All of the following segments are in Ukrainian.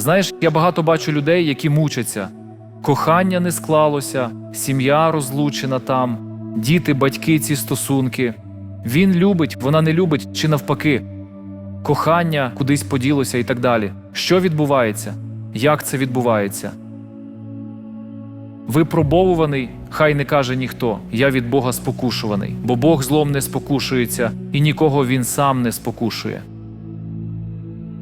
Знаєш, я багато бачу людей, які мучаться. Кохання не склалося, сім'я розлучена там, діти, батьки, ці стосунки. Він любить, вона не любить, чи навпаки. Кохання кудись поділося і так далі. Що відбувається? Як це відбувається? Випробовуваний, хай не каже ніхто, я від Бога спокушуваний, бо Бог злом не спокушується, і нікого він сам не спокушує.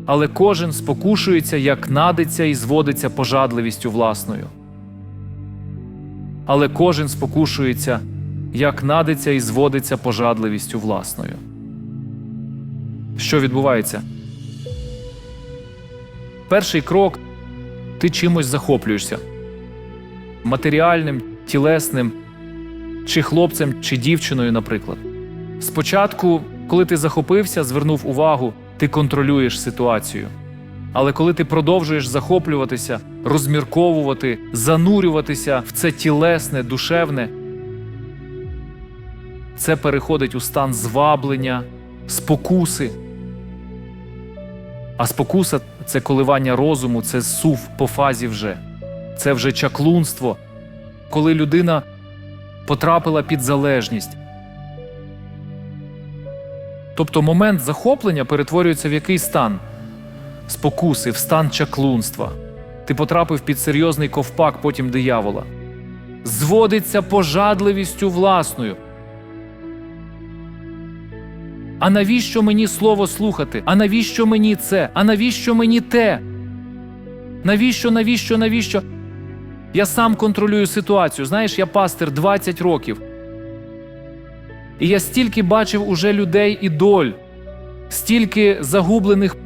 Але кожен спокушується, як надиться і зводиться пожадливістю власною. Але кожен спокушується, як надиться і зводиться пожадливістю власною. Що відбувається? Перший крок ти чимось захоплюєшся матеріальним, тілесним, чи хлопцем, чи дівчиною, наприклад. Спочатку, коли ти захопився, звернув увагу, ти контролюєш ситуацію. Але коли ти продовжуєш захоплюватися, розмірковувати, занурюватися в це тілесне, душевне, це переходить у стан зваблення, спокуси. А спокуса це коливання розуму, це сув по фазі вже. Це вже чаклунство, коли людина потрапила під залежність. Тобто момент захоплення перетворюється в який стан? Спокуси, в стан чаклунства. Ти потрапив під серйозний ковпак потім диявола. Зводиться пожадливістю власною. А навіщо мені слово слухати? А навіщо мені це? А навіщо мені те? Навіщо, навіщо, навіщо? Я сам контролюю ситуацію. Знаєш, я пастир 20 років. І я стільки бачив уже людей і доль, стільки загублених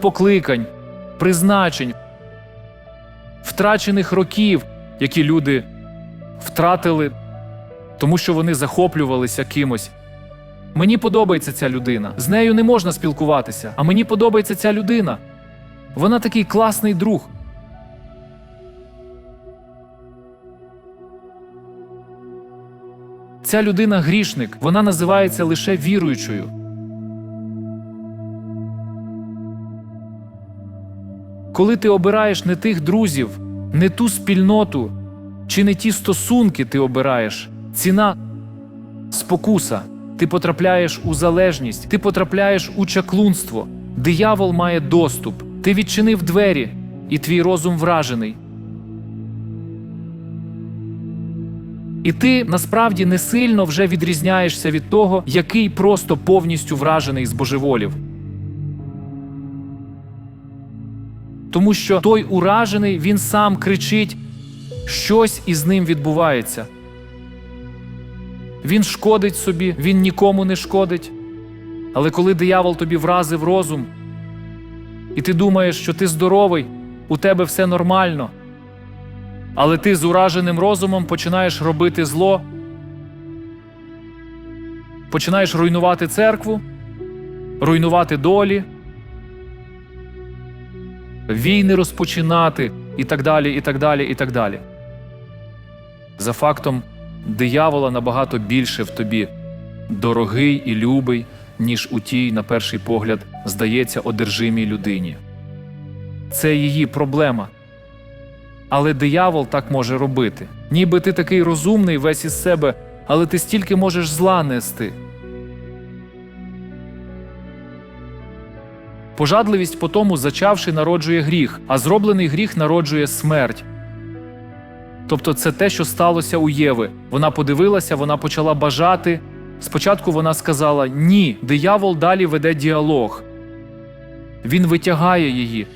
покликань, призначень, втрачених років, які люди втратили, тому що вони захоплювалися кимось. Мені подобається ця людина. З нею не можна спілкуватися, а мені подобається ця людина. Вона такий класний друг. Ця людина грішник, вона називається лише віруючою. Коли ти обираєш не тих друзів, не ту спільноту чи не ті стосунки ти обираєш, ціна спокуса. Ти потрапляєш у залежність, ти потрапляєш у чаклунство. Диявол має доступ. Ти відчинив двері, і твій розум вражений. І ти насправді не сильно вже відрізняєшся від того, який просто повністю вражений з божеволів. Тому що той уражений, він сам кричить, щось із ним відбувається. Він шкодить собі, він нікому не шкодить. Але коли диявол тобі вразив розум, і ти думаєш, що ти здоровий, у тебе все нормально. Але ти з ураженим розумом починаєш робити зло, починаєш руйнувати церкву, руйнувати долі, війни розпочинати і так далі, і так далі, і так далі. За фактом, диявола набагато більше в тобі дорогий і любий, ніж у тій, на перший погляд, здається, одержимій людині. Це її проблема. Але диявол так може робити. Ніби ти такий розумний весь із себе, але ти стільки можеш зла нести. Пожадливість по тому, зачавши, народжує гріх, а зроблений гріх народжує смерть. Тобто це те, що сталося у Єви. Вона подивилася, вона почала бажати. Спочатку вона сказала ні, диявол далі веде діалог. Він витягає її.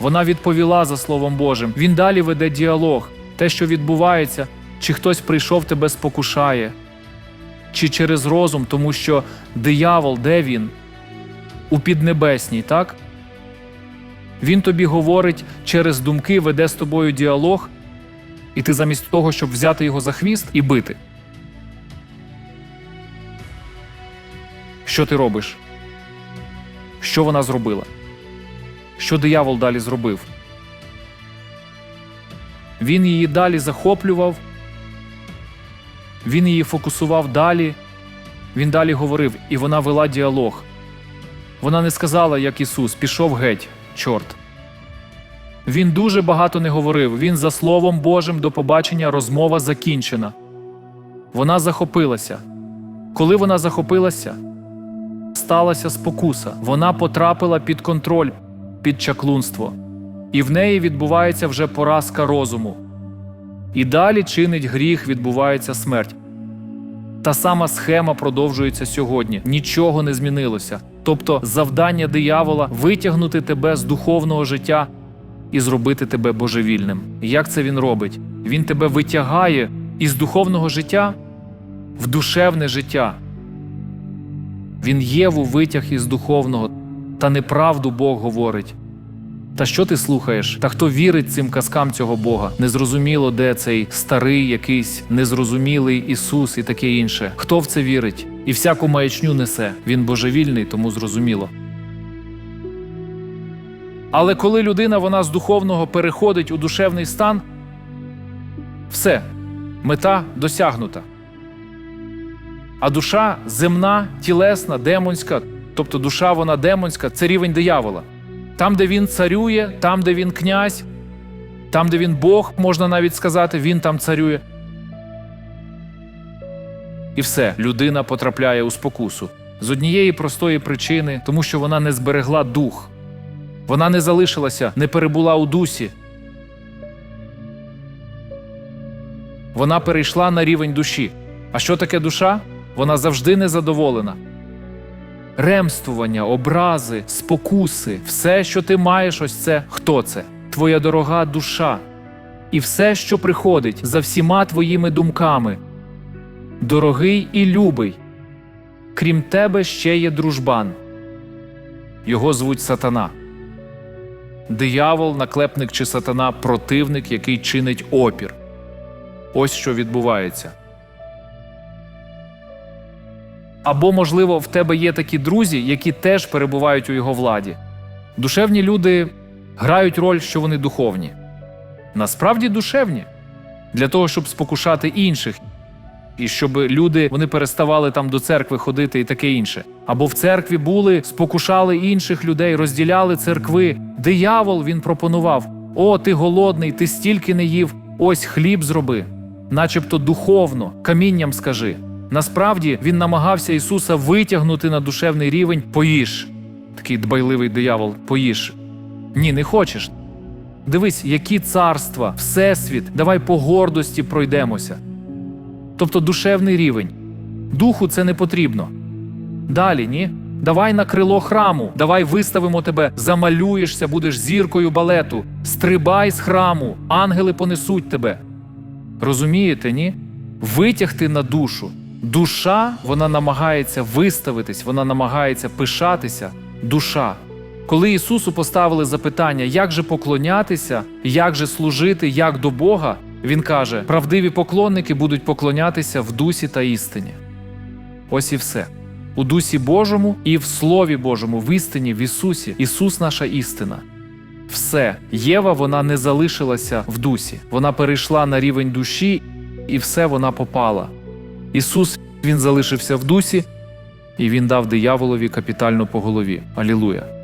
Вона відповіла за Словом Божим. Він далі веде діалог. Те, що відбувається, чи хтось прийшов тебе спокушає, чи через розум, тому що диявол, де він? У піднебесній, так? Він тобі говорить через думки, веде з тобою діалог, і ти замість того, щоб взяти його за хвіст і бити. Що ти робиш? Що вона зробила? Що диявол далі зробив? Він її далі захоплював, він її фокусував далі, він далі говорив, і вона вела діалог. Вона не сказала, як Ісус, пішов геть, чорт. Він дуже багато не говорив. Він за Словом Божим до побачення розмова закінчена. Вона захопилася. Коли вона захопилася, сталася спокуса. Вона потрапила під контроль, під чаклунство. І в неї відбувається вже поразка розуму. І далі чинить гріх, відбувається смерть. Та сама схема продовжується сьогодні. Нічого не змінилося. Тобто, завдання диявола витягнути тебе з духовного життя і зробити тебе божевільним. Як це він робить? Він тебе витягає із духовного життя в душевне життя. Він Єву витяг із духовного, та неправду Бог говорить. Та що ти слухаєш? Та хто вірить цим казкам цього Бога? Незрозуміло, де цей старий якийсь незрозумілий Ісус і таке інше. Хто в це вірить? І всяку маячню несе. Він божевільний, тому зрозуміло. Але коли людина вона з духовного переходить у душевний стан, все, мета досягнута. А душа земна, тілесна, демонська, тобто душа вона демонська, це рівень диявола. Там, де він царює, там, де він князь, там, де він Бог, можна навіть сказати, він там царює. І все, людина потрапляє у спокусу з однієї простої причини, тому що вона не зберегла дух. Вона не залишилася, не перебула у дусі. Вона перейшла на рівень душі. А що таке душа? Вона завжди незадоволена. Ремствування, образи, спокуси, все, що ти маєш, ось це хто це? Твоя дорога душа. І все, що приходить за всіма твоїми думками. Дорогий і любий. Крім тебе ще є дружбан. Його звуть сатана. Диявол, наклепник чи сатана противник, який чинить опір. Ось що відбувається. Або, можливо, в тебе є такі друзі, які теж перебувають у його владі. Душевні люди грають роль, що вони духовні. Насправді душевні для того, щоб спокушати інших, і щоб люди вони переставали там до церкви ходити і таке інше. Або в церкві були, спокушали інших людей, розділяли церкви. Диявол він пропонував: О, ти голодний, ти стільки не їв, ось хліб зроби, начебто духовно, камінням скажи. Насправді він намагався Ісуса витягнути на душевний рівень поїж. Такий дбайливий диявол, поїж. Ні, не хочеш. Дивись, які царства, всесвіт, давай по гордості пройдемося. Тобто душевний рівень. Духу це не потрібно. Далі, ні? Давай на крило храму, давай виставимо тебе, замалюєшся, будеш зіркою балету, стрибай з храму, ангели понесуть тебе. Розумієте, ні? Витягти на душу. Душа вона намагається виставитись, вона намагається пишатися. Душа. Коли Ісусу поставили запитання, як же поклонятися, як же служити, як до Бога, Він каже: правдиві поклонники будуть поклонятися в дусі та істині. Ось і все. У дусі Божому і в Слові Божому, в істині, в Ісусі. Ісус наша істина. Все. Єва вона не залишилася в дусі. Вона перейшла на рівень душі, і все вона попала. Ісус Він залишився в дусі, і Він дав дияволові капітально по голові. Алілуя!